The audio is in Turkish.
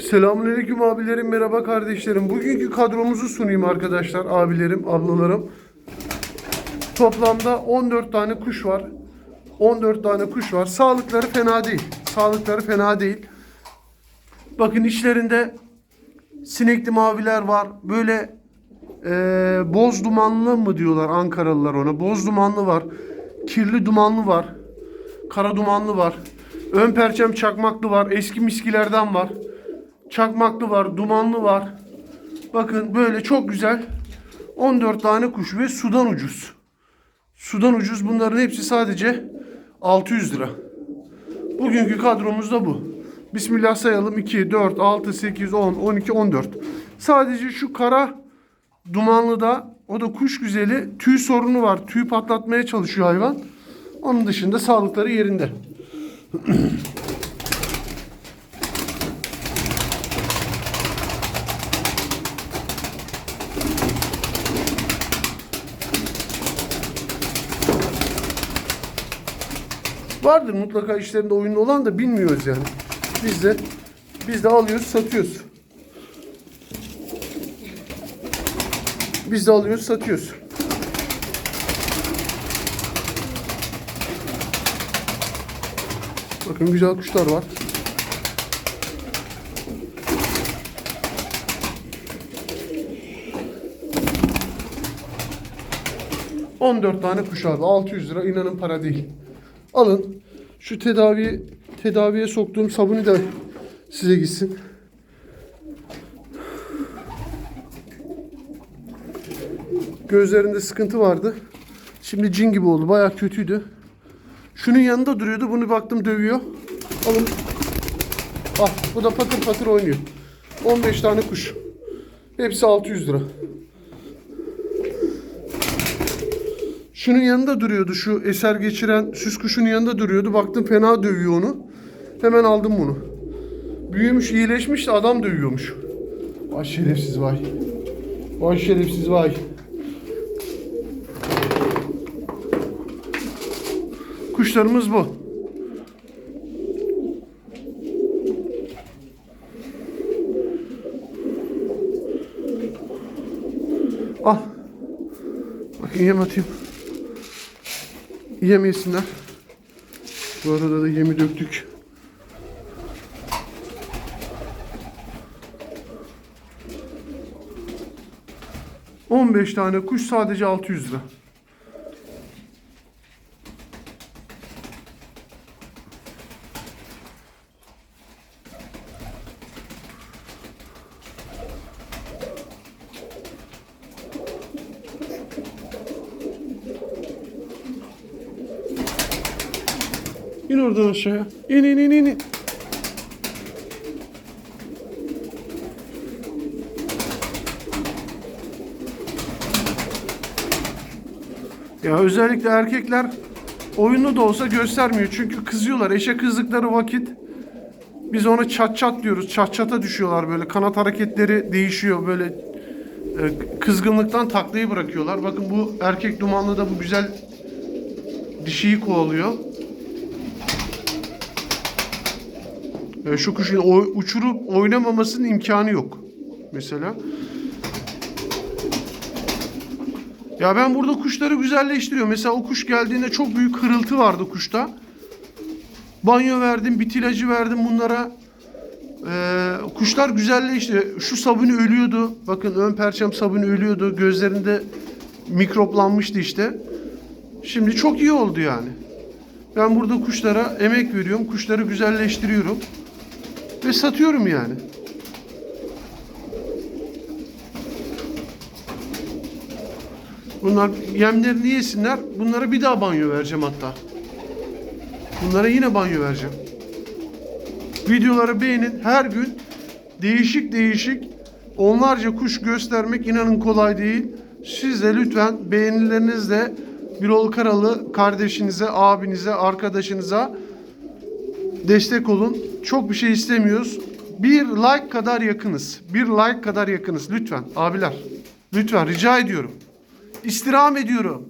Selamünaleyküm abilerim, merhaba kardeşlerim. Bugünkü kadromuzu sunayım arkadaşlar, abilerim, ablalarım. Toplamda 14 tane kuş var. 14 tane kuş var. Sağlıkları fena değil. Sağlıkları fena değil. Bakın içlerinde sinekli maviler var. Böyle eee, boz dumanlı mı diyorlar Ankaralılar ona. Boz dumanlı var. Kirli dumanlı var. Kara dumanlı var. Ön perçem çakmaklı var. Eski miskilerden var. Çakmaklı var. Dumanlı var. Bakın böyle çok güzel. 14 tane kuş ve sudan ucuz. Sudan ucuz. Bunların hepsi sadece 600 lira. Bugünkü kadromuz da bu. Bismillah sayalım. 2, 4, 6, 8, 10, 12, 14. Sadece şu kara dumanlı da o da kuş güzeli tüy sorunu var. Tüy patlatmaya çalışıyor hayvan. Onun dışında sağlıkları yerinde. Vardır mutlaka işlerinde oyunlu olan da bilmiyoruz yani. Biz de biz de alıyoruz, satıyoruz. Biz de alıyoruz, satıyoruz. Bakın güzel kuşlar var. ...14 tane kuş abi. 600 lira inanın para değil. Alın. Şu tedavi tedaviye soktuğum sabunu da size gitsin. Gözlerinde sıkıntı vardı. Şimdi cin gibi oldu. Bayağı kötüydü. Şunun yanında duruyordu. Bunu baktım dövüyor. Alın. Ah bu da patır patır oynuyor. 15 tane kuş. Hepsi 600 lira. Şunun yanında duruyordu. Şu eser geçiren süs kuşunun yanında duruyordu. Baktım fena dövüyor onu. Hemen aldım bunu. Büyümüş, iyileşmiş de adam dövüyormuş. Vay şerefsiz vay. Vay şerefsiz vay. Kuşlarımız bu. Al. Bakın yem atayım. Yem yesinler. Bu arada da yemi döktük. On beş tane kuş sadece 600 lira. İn oradan aşağıya. İn in in in. Ya özellikle erkekler oyunlu da olsa göstermiyor. Çünkü kızıyorlar. Eşe kızdıkları vakit biz ona çat çat diyoruz. Çat çata düşüyorlar böyle. Kanat hareketleri değişiyor böyle. e, Kızgınlıktan taklayı bırakıyorlar. Bakın bu erkek dumanlı da bu güzel dişiyi kovalıyor. E, şu kuşun o- uçurup oynamamasının imkanı yok. Mesela. Ya ben burada kuşları güzelleştiriyorum. Mesela o kuş geldiğinde çok büyük hırıltı vardı kuşta. Banyo verdim, bit ilacı verdim bunlara. Ee, kuşlar güzelleşti. Şu sabunu ölüyordu. Bakın ön perçem sabunu ölüyordu. Gözlerinde mikroplanmıştı işte. Şimdi çok iyi oldu yani. Ben burada kuşlara emek veriyorum. Kuşları güzelleştiriyorum. Ve satıyorum yani. Bunlar yemlerini yesinler. Bunlara bir daha banyo vereceğim hatta. Bunlara yine banyo vereceğim. Videoları beğenin. Her gün değişik değişik onlarca kuş göstermek inanın kolay değil. Siz de lütfen beğenilerinizle Birol Karalı kardeşinize, abinize, arkadaşınıza destek olun. Çok bir şey istemiyoruz. Bir like kadar yakınız. Bir like kadar yakınız. Lütfen abiler. Lütfen rica ediyorum. İstirham ediyorum.